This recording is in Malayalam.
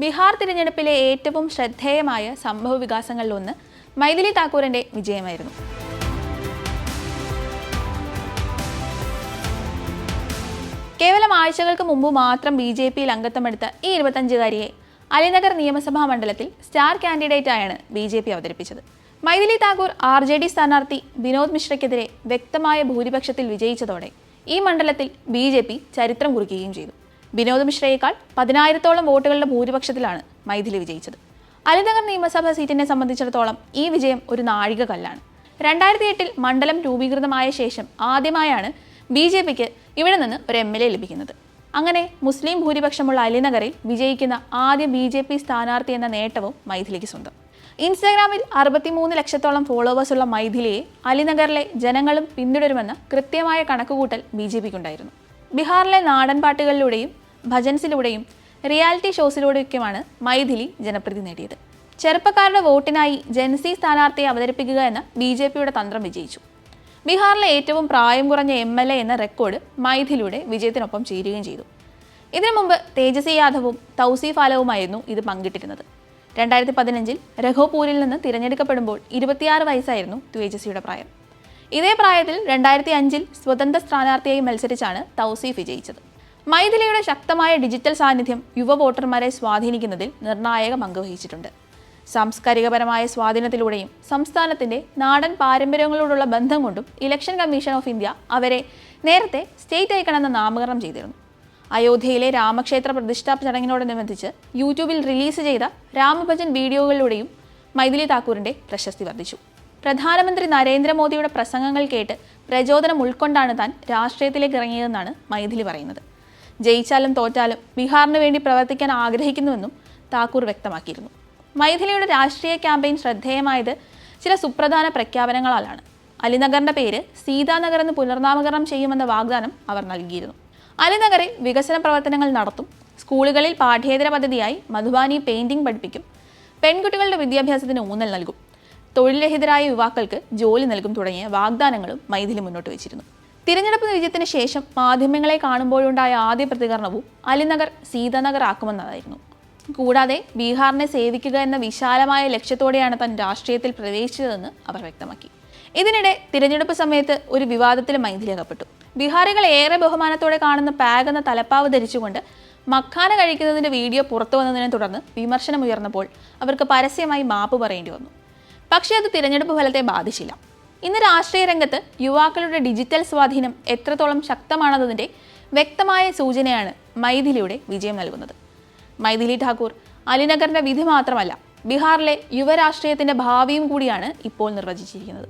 ബീഹാർ തിരഞ്ഞെടുപ്പിലെ ഏറ്റവും ശ്രദ്ധേയമായ സംഭവ വികാസങ്ങളിലൊന്ന് മൈഥിലി താക്കൂറിന്റെ വിജയമായിരുന്നു. കേവലം ആഴ്ചകൾക്ക് മുമ്പ് മാത്രം ബി ജെ പിയിൽ അംഗത്വമെടുത്ത ഈ ഇരുപത്തഞ്ചുകാരിയെ അലിനഗർ നിയമസഭാ മണ്ഡലത്തിൽ സ്റ്റാർ കാൻഡിഡേറ്റായാണ് ബി ജെ പി അവതരിപ്പിച്ചത്. Maithili Thakur R J D സ്ഥാനാർത്ഥി വിനോദ് മിശ്രയ്ക്കെതിരെ വ്യക്തമായ ഭൂരിപക്ഷത്തിൽ വിജയിച്ചതോടെ ഈ മണ്ഡലത്തിൽ ബി ചരിത്രം കുറിക്കുകയും ചെയ്തു. വിനോദ് മിശ്രയേക്കാൾ പതിനായിരത്തോളം വോട്ടുകളുടെ ഭൂരിപക്ഷത്തിലാണ് മൈഥിലി വിജയിച്ചത്. അലിനഗർ നിയമസഭാ സീറ്റിനെ സംബന്ധിച്ചിടത്തോളം ഈ വിജയം ഒരു നാഴികക്കല്ലാണ്. രണ്ടായിരത്തി എട്ടിൽ മണ്ഡലം രൂപീകൃതമായ ശേഷം ആദ്യമായാണ് ബി ജെ പിക്ക് ഇവിടെ നിന്ന് ഒരു എം എൽ എ ലഭിക്കുന്നത്. അങ്ങനെ മുസ്ലിം ഭൂരിപക്ഷമുള്ള അലിനഗറിൽ വിജയിക്കുന്ന ആദ്യ ബി ജെ പി സ്ഥാനാർത്ഥി എന്ന നേട്ടവും മൈഥിലിക്ക് സ്വന്തം. ഇൻസ്റ്റാഗ്രാമിൽ അറുപത്തിമൂന്ന് ലക്ഷത്തോളം ഫോളോവേഴ്സുള്ള മൈഥിലിയെ അലിനഗറിലെ ജനങ്ങളും പിന്തുടരുമെന്ന കൃത്യമായ കണക്കുകൂട്ടൽ ബി ജെ പിക്കുണ്ടായിരുന്നു. ബീഹാറിലെ നാടൻ പാട്ടുകളിലൂടെയും ഭജൻസിലൂടെയും റിയാലിറ്റി ഷോസിലൂടെയൊക്കെയുമാണ് മൈഥിലി ജനപ്രീതി നേടിയത്. ചെറുപ്പക്കാരുടെ വോട്ടിനായി ജൻസി സ്ഥാനാർത്ഥിയെ അവതരിപ്പിക്കുക എന്ന ബി ജെ പിയുടെ തന്ത്രം വിജയിച്ചു. ബീഹാറിലെ ഏറ്റവും പ്രായം കുറഞ്ഞ എം എൽ എ എന്ന റെക്കോർഡ് മൈഥിലിയുടെ വിജയത്തിനൊപ്പം ചേരുകയും ചെയ്തു. ഇതിനു മുമ്പ് തേജസ്വി യാദവും തൗസീഫ് ആലവുമായിരുന്നു ഇത് പങ്കിട്ടിരുന്നത്. രണ്ടായിരത്തി പതിനഞ്ചിൽ രഘോപൂരിൽ നിന്ന് തിരഞ്ഞെടുക്കപ്പെടുമ്പോൾ ഇരുപത്തിയാറ് വയസ്സായിരുന്നു തേജസ്വിയുടെ പ്രായം. ഇതേ പ്രായത്തിൽ രണ്ടായിരത്തി അഞ്ചിൽ സ്വതന്ത്ര സ്ഥാനാർത്ഥിയായി മത്സരിച്ചാണ് തൗസീഫ് വിജയിച്ചത്. മൈഥിലിയുടെ ശക്തമായ ഡിജിറ്റൽ സാന്നിധ്യം യുവ വോട്ടർമാരെ സ്വാധീനിക്കുന്നതിൽ നിർണായക പങ്ക് വഹിച്ചിട്ടുണ്ട്. സാംസ്കാരികപരമായ സ്വാധീനത്തിലൂടെയും സംസ്ഥാനത്തിന്റെ നാടൻ പാരമ്പര്യങ്ങളോടുള്ള ബന്ധം കൊണ്ടും ഇലക്ഷൻ കമ്മീഷൻ ഓഫ് ഇന്ത്യ അവരെ നേരത്തെ സ്റ്റേറ്റ് ഐക്കൺ എന്ന നാമകരണം ചെയ്തിരുന്നു. അയോധ്യയിലെ രാമക്ഷേത്ര പ്രതിഷ്ഠാ ചടങ്ങിനോടനുബന്ധിച്ച് യൂട്യൂബിൽ റിലീസ് ചെയ്ത രാമഭജൻ വീഡിയോകളിലൂടെയും മൈഥിലി താക്കൂറിന്റെ പ്രശസ്തി വർദ്ധിച്ചു. പ്രധാനമന്ത്രി നരേന്ദ്രമോദിയുടെ പ്രസംഗങ്ങൾ കേട്ട് പ്രചോദനം ഉൾക്കൊണ്ടാണ് താൻ രാഷ്ട്രീയത്തിലേക്ക് ഇറങ്ങിയതെന്നാണ് മൈഥിലി പറയുന്നത്. ജയിച്ചാലും തോറ്റാലും ബീഹാറിന് വേണ്ടി പ്രവർത്തിക്കാൻ ആഗ്രഹിക്കുന്നുവെന്നും താക്കൂർ വ്യക്തമാക്കിയിരുന്നു. മൈഥിലിയുടെ രാഷ്ട്രീയ ക്യാമ്പയിൻ ശ്രദ്ധേയമായത് ചില സുപ്രധാന പ്രഖ്യാപനങ്ങളാലാണ്. അലിനഗറിന്റെ പേര് സീതാനഗർ എന്ന് പുനർനാമകരണം ചെയ്യുമെന്ന വാഗ്ദാനം അവർ നൽകിയിരുന്നു. അലിനഗറിൽ വികസന പ്രവർത്തനങ്ങൾ നടത്തും സ്കൂളുകളിൽ പാഠ്യേതര പദ്ധതിയായി മധുബാനി പെയിന്റിംഗ് പഠിപ്പിക്കും പെൺകുട്ടികളുടെ വിദ്യാഭ്യാസത്തിന് ഊന്നൽ നൽകും തൊഴിൽരഹിതരായ യുവാക്കൾക്ക് ജോലി നൽകും തുടങ്ങിയ വാഗ്ദാനങ്ങളും മൈഥിലി മുന്നോട്ട് വെച്ചിരുന്നു. തിരഞ്ഞെടുപ്പ് വിജയത്തിന് ശേഷം മാധ്യമങ്ങളെ കാണുമ്പോഴുണ്ടായ ആദ്യ പ്രതികരണവും അലിനഗർ സീതാനഗർ ആക്കുമെന്നതായിരുന്നു. കൂടാതെ ബീഹാറിനെ സേവിക്കുക എന്ന വിശാലമായ ലക്ഷ്യത്തോടെയാണ് താൻ രാഷ്ട്രീയത്തിൽ പ്രവേശിച്ചതെന്ന് അവർ വ്യക്തമാക്കി. ഇതിനിടെ തിരഞ്ഞെടുപ്പ് സമയത്ത് ഒരു വിവാദത്തിൽ മൈഥിലി അകപ്പെട്ടു. ബീഹാറികൾ ഏറെ ബഹുമാനത്തോടെ കാണുന്ന പാഗ് എന്ന തലപ്പാവ് ധരിച്ചുകൊണ്ട് മഖാന കഴിക്കുന്നതിന്റെ വീഡിയോ പുറത്തു വന്നതിനെ തുടർന്ന് വിമർശനമുയർന്നപ്പോൾ അവർക്ക് പരസ്യമായി മാപ്പ് പറയേണ്ടി വന്നു. പക്ഷേ അത് തിരഞ്ഞെടുപ്പ് ഫലത്തെ ബാധിച്ചില്ല. ഇന്ന് രാഷ്ട്രീയ രംഗത്ത് യുവാക്കളുടെ ഡിജിറ്റൽ സ്വാധീനം എത്രത്തോളം ശക്തമാണെന്നതിന്റെ വ്യക്തമായ സൂചനയാണ് മൈഥിലിയുടെ വിജയം നൽകുന്നത്. മൈഥിലി ഠാക്കൂർ അലിനഗറിന്റെ വിധി മാത്രമല്ല ബീഹാറിലെ യുവരാഷ്ട്രീയത്തിന്റെ ഭാവിയും കൂടിയാണ് ഇപ്പോൾ നിർവചിച്ചിരിക്കുന്നത്.